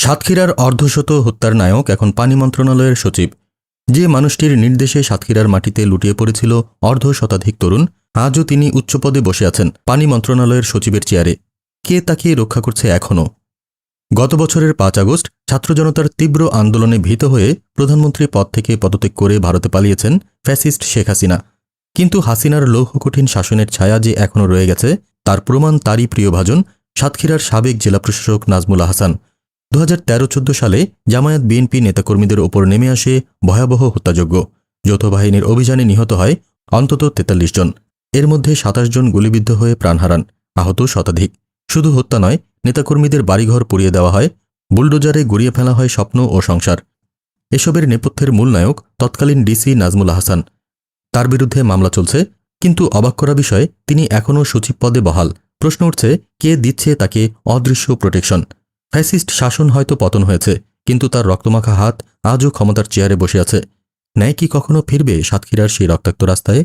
সাতক্ষীরার অর্ধশত হত্যার নায়ক এখন পানি মন্ত্রণালয়ের সচিব। যে মানুষটির নির্দেশে সাতক্ষীরার মাটিতে লুটিয়ে পড়েছিল অর্ধ শতাধিক তরুণ, আজও তিনি উচ্চপদে বসে আছেন পানি মন্ত্রণালয়ের সচিবের চেয়ারে। কে তাকে রক্ষা করছে এখনও? গত বছরের পাঁচ আগস্ট ছাত্র জনতার তীব্র আন্দোলনে ভীত হয়ে প্রধানমন্ত্রী পদ থেকে পদত্যাগ করে ভারতে পালিয়েছেন ফ্যাসিস্ট শেখ হাসিনা। কিন্তু হাসিনার লৌহকঠিন শাসনের ছায়া যে এখনও রয়ে গেছে, তার প্রমাণ তারই প্রিয়ভাজন সাতক্ষীরার সাবেক জেলা প্রশাসক নাজমুল হাসান দু হাজার সালে জামায়াত বিএনপি নেতাকর্মীদের ওপর নেমে আসে ভয়াবহ হত্যাযজ্ঞ। যৌথ বাহিনীর অভিযানে নিহত হয় অন্তত তেতাল্লিশ জন। এর মধ্যে সাতাশ জন গুলিবিদ্ধ হয়ে প্রাণ হারান, আহত শতাধিক। শুধু হত্যা নয়, নেতাকর্মীদের বাড়িঘর পুড়িয়ে দেওয়া হয়, বুলডোজারে গুড়িয়ে ফেলা হয় স্বপ্ন ও সংসার। এসবের নেপথ্যের মূল নায়ক তৎকালীন ডিসি নাজমুল হাসান। তার বিরুদ্ধে মামলা চলছে, কিন্তু অবাক করা বিষয়ে, তিনি এখনও সচিব পদে বহাল। প্রশ্ন উঠছে, কে দিচ্ছে তাকে অদৃশ্য প্রোটেকশন? ফ্যাসিস্ট শাসন হয়তো পতন হয়েছে, কিন্তু তার রক্তমাখা হাত আজও ক্ষমতার চেয়ারে বসে আছে। ন্যায় কি কখনো ফিরবে সাতক্ষীরার সেই রক্তাক্ত রাস্তায়?